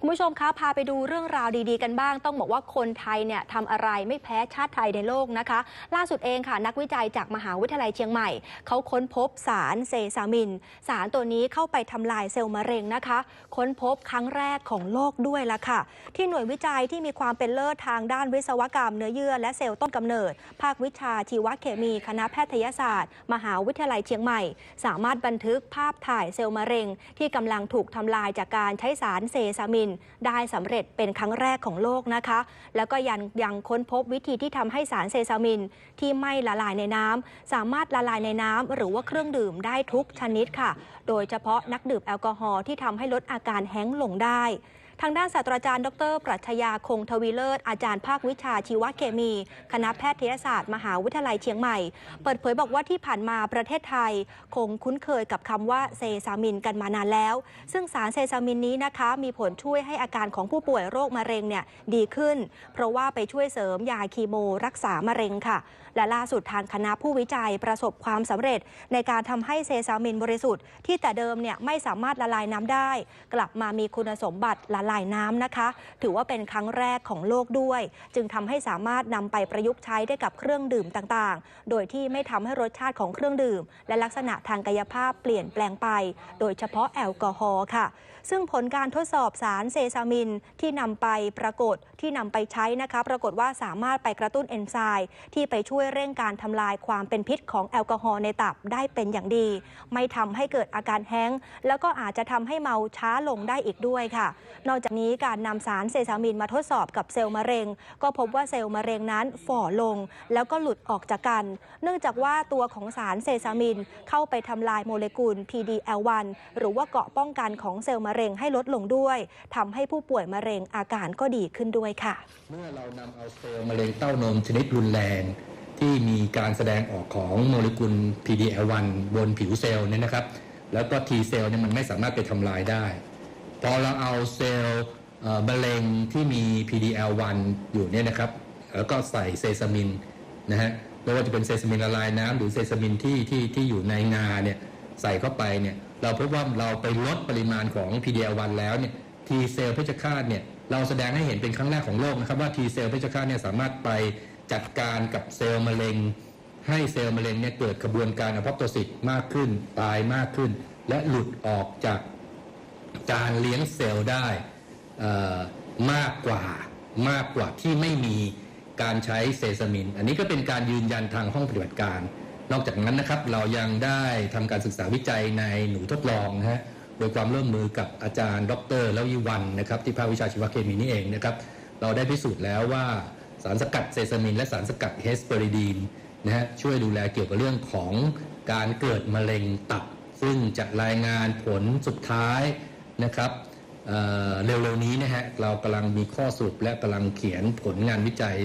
คุณผู้ชมคะพาไปดูเรื่องราวดีๆกันบ้าง ต้องบอกว่าคนไทยเนี่ยทำอะไรไม่แพ้ชาติไทยในโลกนะคะ ล่าสุดเองค่ะ นักวิจัยจากมหาวิทยาลัยเชียงใหม่ เขาค้นพบสารเซซามิน สารตัวนี้เข้าไปทำลายเซลล์มะเร็งนะคะ ค้นพบครั้งแรกของโลกด้วยละค่ะ ที่หน่วยวิจัยที่มีความเป็นเลิศทางด้านวิศวกรรมเนื้อเยื่อและเซลล์ต้นกำเนิด ภาควิชาชีวเคมีคณะแพทยศาสตร์ มหาวิทยาลัยเชียงใหม่ สามารถบันทึกภาพถ่ายเซลล์มะเร็ง ที่กำลังถูกทำลายจากการใช้สารเซซามินได้สำเร็จเป็นครั้งแรกของโลกนะคะ แล้วก็ยังยังค้นพบวิธีที่ทำให้สารเซซามิน ที่ไม่ละลายในน้ำสามารถละลายในน้ำหรือว่าเครื่องดื่มได้ทุกชนิดค่ะ โดยเฉพาะนักดื่มแอลกอฮอล์ที่ทำให้ลดอาการแห้งลงได้ ทางด้านศาสตราจารย์ ดร ปรัชญาคงทวีเลิศ อาจารย์ภาควิชาชีวเคมี คณะแพทยศาสตร์ มหาวิทยาลัยเชียงใหม่ เปิดเผยบอกว่าที่ผ่านมาประเทศไทย คงคุ้นเคยกับคำว่าเซซามินกันมานานแล้ว ซึ่งสารเซซามินนี้นะคะมีผลช่วยให้อาการของผู้ป่วยโรคมะเร็งเนี่ยดีขึ้น เพราะว่าไปช่วยเสริมยาคีโมรักษามะเร็งค่ะ และล่าสุดทางคณะผู้วิจัยประสบความสำเร็จ ในการทำให้เซซามินบริสุทธิ์ที่แต่เดิมเนี่ยไม่สามารถละลายน้ำได้ กลับมามีคุณสมบัติละลายน้ำนะคะ ถือว่าเป็นครั้งแรกของโลกด้วย จึงทำให้สามารถนำไปประยุกต์ใช้ได้กับเครื่องดื่มต่างๆ โดยที่ไม่ทำให้รสชาติของเครื่องดื่ม และลักษณะทางกายภาพเปลี่ยนแปลงไป โดยเฉพาะแอลกอฮอล์ค่ะ ซึ่งผลการทดสอบสารเซซามินที่นำไปปรากฏที่นำไปใช้นะคะ ปรากฏว่าสามารถไปกระตุ้นเอนไซม์ที่ไปช่วยเร่งการทำลายความเป็นพิษของแอลกอฮอล์ในตับได้เป็นอย่างดี ไม่ทำให้เกิดอาการแห้งแล้วก็อาจจะทำให้เมาช้าลงได้อีกด้วยค่ะ นอกจากนี้การนำสารเซซามินมาทดสอบกับเซลล์มะเร็ง ก็พบว่าเซลล์มะเร็งนั้นฝ่อลง แล้วก็หลุดออกจากกัน เนื่องจากว่าตัวของสารเซซามินเข้าไปทำลายโมเลกุล PDL1 หรือว่าเกาะป้องกันของเซลล์มะเร็งให้ลดลงด้วยทำให้ผู้ป่วยมะเร็งอาการก็ดีขึ้นด้วยค่ะ เมื่อเรานำเอาเซลล์มะเร็งเต้านมชนิดรุนแรง ที่มีการแสดงออกของโมเลกุล PDL1 บนผิวเซลล์เนี่ยนะครับ แล้วก็ T เซลล์เนี่ยมันไม่สามารถไปทำลายได้ พอเราเอาเซลล์มะเร็งที่มี PDL1 อยู่เนี่ยนะครับแล้วก็ใส่เซซามินนะฮะไม่ว่าจะเป็นเซซามินละลายน้ำหรือเซซามินที่ที่ที่อยู่ในงาเนี่ยใส่เข้าไปเนี่ยเราพบว่าเราไปลดปริมาณของ PDL1 แล้วเนี่ย T เซลล์เพชฌฆาตเนี่ยเราแสดงให้เห็นเป็นครั้งแรกของโลกนะครับว่า T เซลล์เพชฌฆาตเนี่ยสามารถไปจัดการกับเซลล์มะเร็ง ให้เซลล์มะเร็งเนี่ยเกิดกระบวนการอพอปโตซิสมากขึ้น ตายมากขึ้น และหลุดออกจาก การเลี้ยงเซลล์ได้มากกว่ามากกว่าที่ไม่มีการใช้เซซามิน อันนี้ก็เป็นการยืนยันทางห้องปฏิบัติการ นอกจากนั้นนะครับเรายังได้ทำการศึกษาวิจัยในหนูทดลองนะฮะโดยความร่วมมือกับอาจารย์ ดรแล้วยิวันนะครับที่ภาควิชาชีวเคมีนี่เองนะครับเราได้พิสูจน์แล้วว่าสารสกัดเซซามิน และสารสกัดเฮสเปอริดีนนะฮะช่วยดูแลเกี่ยวกับเรื่องของการเกิดมะเร็งตับ ซึ่งจะรายงานผลสุดท้าย นะครับเเร็วๆนี้นะฮะเรากำลังมีข้อสรุปและกำลังเขียนผลงานวิจัย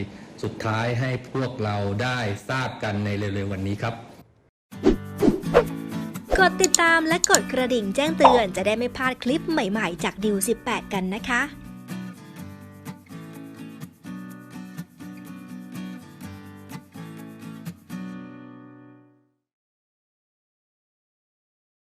สุดท้ายให้พวกเราได้ทราบกันในเร็วๆวันนี้ครับ กดติดตามและกดกระดิ่งแจ้งเตือนจะได้ไม่พลาดคลิปใหม่ๆ จากดิว18 กันนะคะ